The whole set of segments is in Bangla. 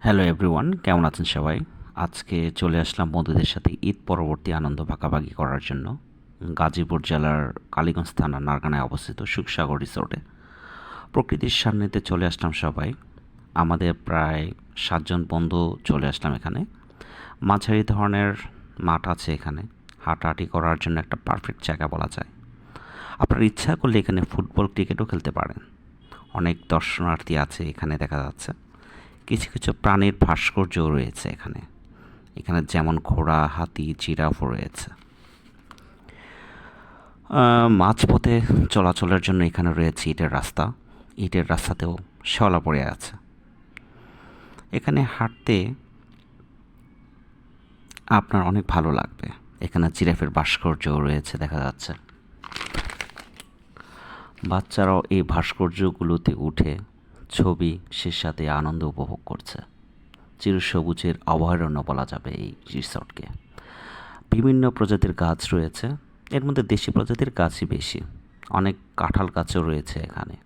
হ্যালো এভরিওয়ান কেমন আছেন সবাই? আজকে চলে আসলাম বন্ধুদের সাথে ঈদ পরবর্তী আনন্দ ভাগাভাগি করার জন্য। গাজীপুর জেলার কালীগঞ্জ থানার নারগানায় অবস্থিত সুখসাগর রিসোর্টে প্রকৃতির সান্নিধ্যে চলে আসলাম সবাই। আমাদের প্রায় সাতজন বন্ধু চলে আসলাম এখানে। মাঝারি ধরনের মাঠ আছে এখানে। হাঁটাহাঁটি করার জন্য একটা পারফেক্ট জায়গা বলা যায়। আপনার ইচ্ছা করলে এখানে ফুটবল ক্রিকেটও খেলতে পারেন। অনেক দর্শনার্থী আছে এখানে দেখা যাচ্ছে। কিছু কিছু প্রাণীর ভাস্কর্যও রয়েছে এখানে। এখানে যেমন ঘোড়া, হাতি, জিরাফও রয়েছে। মাঝপথে চলাচলের জন্য এখানে রয়েছে ইটের রাস্তা। ইটের রাস্তাতেও শ্যাওলা পড়ে আছে। এখানে হাঁটতে আপনার অনেক ভালো লাগবে। এখানে জিরাফের ভাস্কর্যও রয়েছে, দেখা যাচ্ছে। বাচ্চারাও এই ভাস্কর্যগুলোতে উঠে ছবি সে সাথে আনন্দ উপভোগ করছে। চিরসবুজের অভয়ারণ্য বলা যাবে এই রিসর্টকে। বিভিন্ন প্রজাতির গাছ রয়েছে, এর মধ্যে দেশি প্রজাতির গাছই বেশি। অনেক কাঁঠাল গাছও রয়েছে এখানে।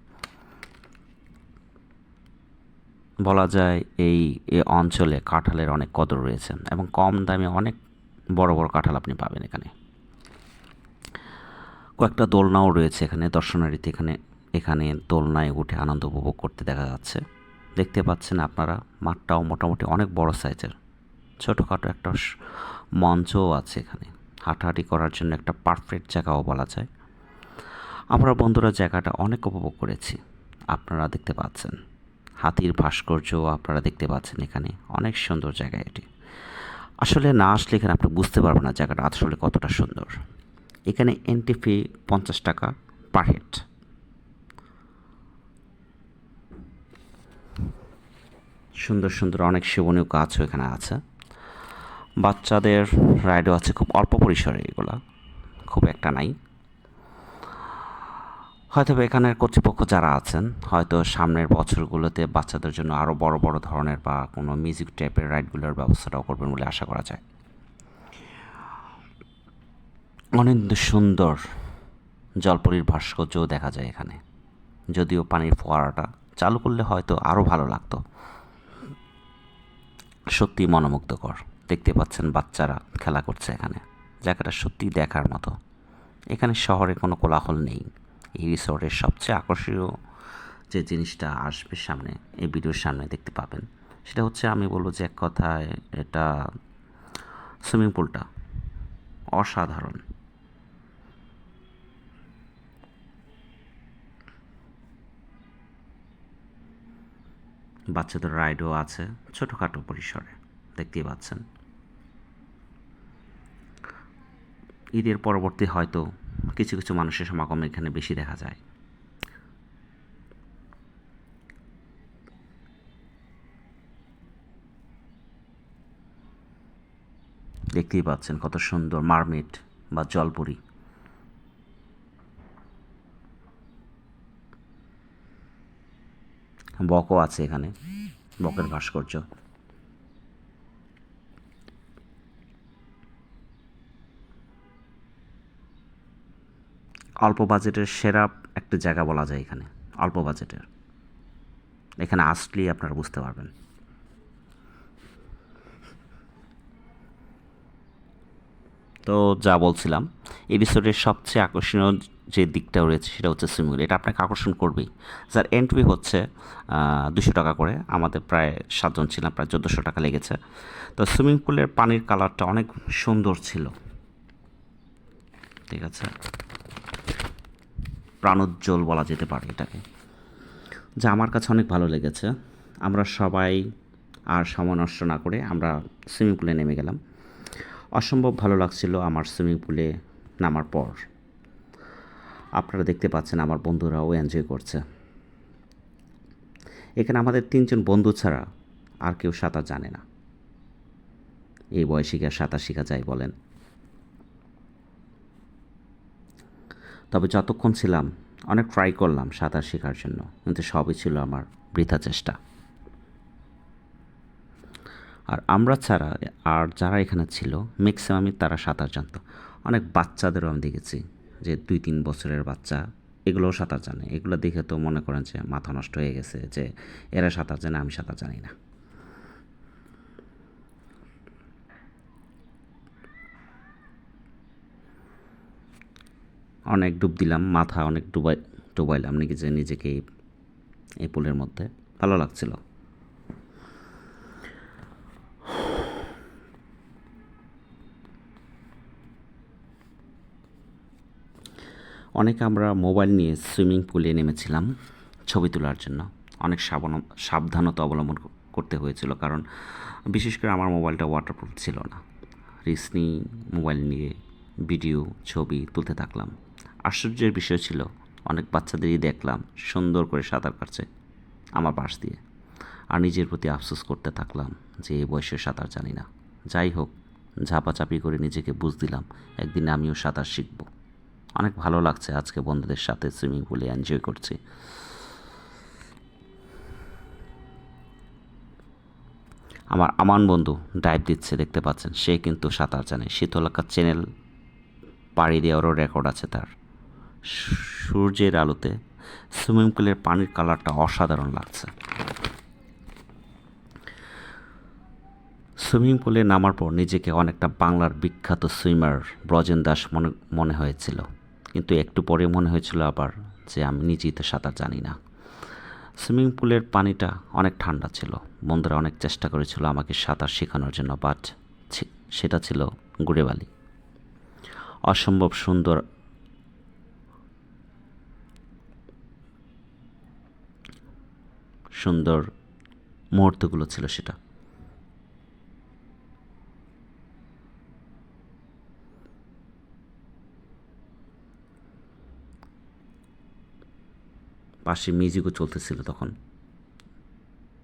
বলা যায় এই অঞ্চলে কাঁঠালের অনেক কদর রয়েছে এবং কম দামে অনেক বড় বড় কাঁঠাল আপনি পাবেন এখানে। কয়েকটা দোলনাও রয়েছে এখানে, দর্শনার্থী এখানে এখানে দোলনায় উঠে আনন্দ উপভোগ করতে দেখা যাচ্ছে। দেখতে পাচ্ছেন আপনারা, মাঠটাও মোটামুটি অনেক বড় সাইজের। ছোটোখাটো একটা মঞ্চও আছে এখানে। হাঁটাহাঁটি করার জন্য একটা পারফেক্ট জায়গাও বলা যায়। আমরা বন্ধুরা জায়গাটা অনেক উপভোগ করেছি। আপনারা দেখতে পাচ্ছেন। হাতির ভাস্কর্যও আপনারা দেখতে পাচ্ছেন এখানে। অনেক সুন্দর জায়গা এটি। আসলে না আসলে এখানে আপনি বুঝতে পারবেন না জায়গাটা আসলে কতটা সুন্দর। এখানে এন্ট্রি ফি পঞ্চাশ টাকা পার হেড সুন্দর সুন্দর অনেক সেবনীয় গাছও এখানে আছে। বাচ্চাদের রাইডও আছে খুব অল্প পরিসরে এগুলা, খুব একটা নাই। হয়তো এখানের কর্তৃপক্ষ যারা আছেন, হয়তো সামনের বছরগুলোতে বাচ্চাদের জন্য আরও বড় বড় ধরনের বা কোনো মিউজিক টাইপের রাইডগুলোর ব্যবস্থাটাও করবেন বলে আশা করা যায়। অনেক সুন্দর জলপরীর ভাস্কর্যও দেখা যায় এখানে, যদিও পানির ফোয়ারাটা চালু করলে হয়তো আরও ভালো লাগতো। সত্যি মনোমুগ্ধকর। দেখতে পাচ্ছেন বাচ্চারা খেলা করছে এখানে। জায়গাটা সত্যি দেখার মতো। এখানে শহরে কোনো কোলাহল নেই। এই রিসোর্টের সবচেয়ে আকর্ষণীয় যে জিনিসটা আসবে সামনে, এই ভিডিওর সামনে দেখতে পাবেন, সেটা হচ্ছে আমি বলব যে এক কথায় এটা সুইমিং পুলটা। অসাধারণ। বাচ্চাদের রাইডও আছে ছোটোখাটো পরিসরে, দেখতেই পাচ্ছেন। ঈদের পরবর্তী হয়তো কিছু কিছু মানুষের সমাগম এখানে বেশি দেখা যায়। দেখতেই পাচ্ছেন কত সুন্দর মারমেড বা জলপরি। বকও আছে এখানে, বকের ভাস্কর্য। অল্প বাজেটের সেরা একটা জায়গা বলা যায় এখানে, অল্প বাজেটের। এখানে আসলেই আপনারা বুঝতে পারবেন। তো যা বলছিলাম রিসোর্টের সবচেয়ে আকর্ষণীয় যে দিকটা রয়েছে সেটা হচ্ছে সুইমিং এটা আপনাকে আকর্ষণ করবেই। যার এন্ট্রি হচ্ছে দুশো টাকা করে। আমাদের প্রায় সাতজন ছিলাম, প্রায় চোদ্দোশো টাকা লেগেছে। তো সুইমিং পুলের পানির কালারটা অনেক সুন্দর ছিল। ঠিক আছে? প্রাণোজ্জ্বল বলা যেতে পারে এটাকে। যা আমার কাছে অনেক ভালো লেগেছে। আমরা সবাই আর সময় নষ্ট না করে আমরা সুইমিং পুলে নেমে গেলাম। অসম্ভব ভালো লাগছিল আমার সুইমিং পুলে নামার পর। আপনারা দেখতে পাচ্ছেন আমার বন্ধুরাও এনজয় করছে। এখানে আমাদের তিনজন বন্ধু ছাড়া আর কেউ সাঁতার জানে না। এই বয়সে কি আর সাঁতার শেখা যায় বলেন। তবে যতক্ষণ ছিলাম, অনেক ট্রাই করলাম সাঁতার শেখার জন্য, কিন্তু সবই ছিল আমার বৃথা চেষ্টা। আর আমরা ছাড়া আর যারা এখানে ছিল ম্যাক্সিমামই তারা সাঁতার জানত। অনেক বাচ্চাদেরও আমি দেখেছি। যে দুই, তিন বছরের বাচ্চা, এগুলোও সাঁতার জানে। এগুলো দেখে তো মনে করেন যে মাথা নষ্ট হয়ে গেছে যে এরা সাঁতার জানে, আমি সাঁতার জানি না। অনেক ডুব দিলাম, মাথা অনেক ডুবাই, ডুবাইলাম নাকি যে নিজেকে এই পুলের মধ্যে। ভালো লাগছিল। অনেকে আমরা মোবাইল নিয়ে সুইমিং পুলে নেমেছিলাম ছবি তোলার জন্য। অনেক সাবধান সাবধানতা অবলম্বন করতে হয়েছিল কারণ বিশেষ করে আমার মোবাইলটা ওয়াটারপ্রুফ ছিল না। রিস্ক নিয়ে মোবাইল নিয়ে ভিডিও ছবি তুলতে থাকলাম। আশ্চর্যের বিষয় ছিল, অনেক বাচ্চাদেরই দেখলাম সুন্দর করে সাঁতার কাটছে আমার পাশ দিয়ে। আর নিজের প্রতি আফসোস করতে থাকলাম যে এই বয়সে সাঁতার জানি না। যাই হোক ঝাপাচাপি করে নিজেকে বুঝ দিলাম, একদিন আমিও সাঁতার শিখব। অনেক ভালো লাগছে আজকে বন্ধুদের সাথে সুইমিং পুলে এনজয় করছি। আমার আমান বন্ধু ডাইভ দিচ্ছে, দেখতে পাচ্ছেন? সে কিন্তু সাঁতার জানে। শীতলাকার চ্যানেল পাড়ি দেওয়ারও রেকর্ড আছে তার। সূর্যের আলোতে সুইমিং পুলের পানির কালারটা অসাধারণ লাগছে। সুইমিং পুলে নামার পর নিজেকে অনেকটা বাংলার বিখ্যাত সুইমার ব্রজেন দাস মনে মনে হয়েছিল। কিন্তু একটু পরে মনে হয়েছিল আবার যে আমি নিজেই তো সাঁতার জানি না। সুইমিং পুলের পানিটা অনেক ঠান্ডা ছিল। বন্ধুরা অনেক চেষ্টা করেছিল আমাকে সাঁতার শেখানোর জন্য বাট সেটা ছিল গুড়েবালি। অসম্ভব সুন্দর সুন্দর মুহূর্তগুলো ছিল সেটা। পাশে মিউজিকও চলতেছিল তখন।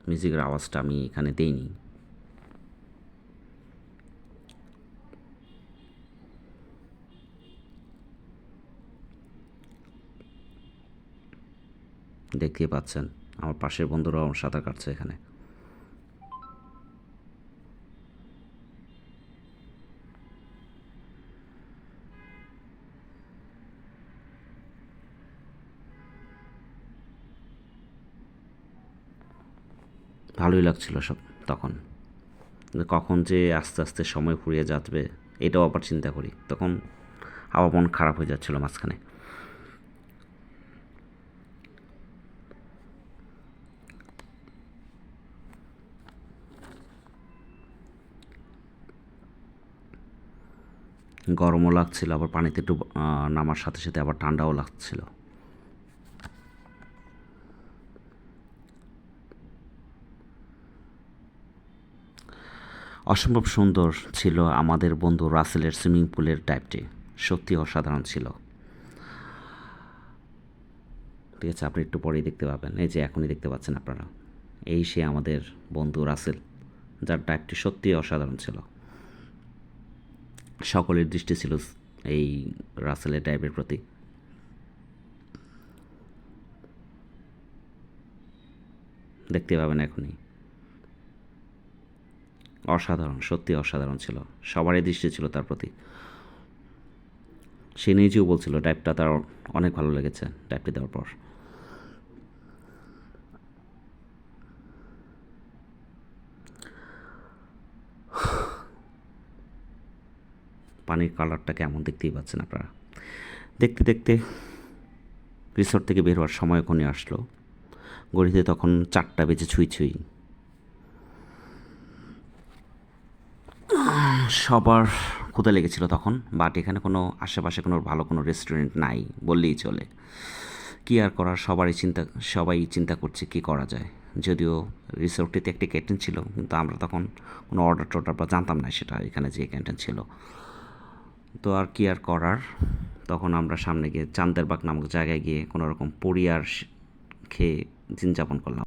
মিউজিকের আওয়াজটা আমি এখানে দেইনি। দেখতে পাচ্ছেন, আমার পাশের বন্ধুরাও সাঁতার কাটছে এখানে। ভালোই লাগছিল সব তখন। কখন যে আস্তে আস্তে সময় ফুরিয়ে যাবে এটাও আবার চিন্তা করি। তখন আবার মন খারাপ হয়ে যাচ্ছিল মাঝখানে। গরমও লাগছিল, আবার পানিতে একটু নামার সাথে সাথে আবার ঠান্ডাও লাগছিল। অসম্ভব সুন্দর ছিল আমাদের বন্ধু রাসেলের সুইমিং পুলের টাইপটি সত্যি অসাধারণ ছিল। ঠিক আছে, আপনি একটু পরেই দেখতে পাবেন। এই যে এখনই দেখতে পাচ্ছেন আপনারা। এই সে আমাদের বন্ধু রাসেল, যার টাইপটি সত্যি অসাধারণ ছিল। সকলের দৃষ্টি ছিল এই রাসেলের টাইপের প্রতি। দেখতে পাবেন এখনই। অসাধারণ সত্যি অসাধারণ ছিল। সবারই দৃষ্টি ছিল তার প্রতি। সে নিজেও বলছিল টাইপটা তার অনেক ভালো লেগেছে টাইপটি দেওয়ার পর। পানির কালারটা কেমন দেখতেই পাচ্ছেন আপনারা। দেখতে দেখতে রিসোর্ট থেকে বের হওয়ার সময় কোণে আসলো। গড়িতে তখন চারটা বেজে ছুঁই ছুঁই। সবার ক্ষুদা লেগেছিল তখন বাট এখানে কোনো আশেপাশে কোনো ভালো কোনো রেস্টুরেন্ট নাই বললেই চলে। কী আর করার, সবারই চিন্তা, সবাই চিন্তা করছে কী করা যায়। যদিও রিসোর্টটিতে একটি ক্যান্টিন ছিল, কিন্তু আমরা তখন কোনো অর্ডার টর্ডার বা জানতাম না সেটা, এখানে যে ক্যান্টিন ছিল। তো আর কি আর করার? তখন আমরা সামনে গিয়ে চান্দেরবাগ নামক জায়গায় গিয়ে কোনো রকম পরিয়ার খেয়ে দিন যাপন করলাম।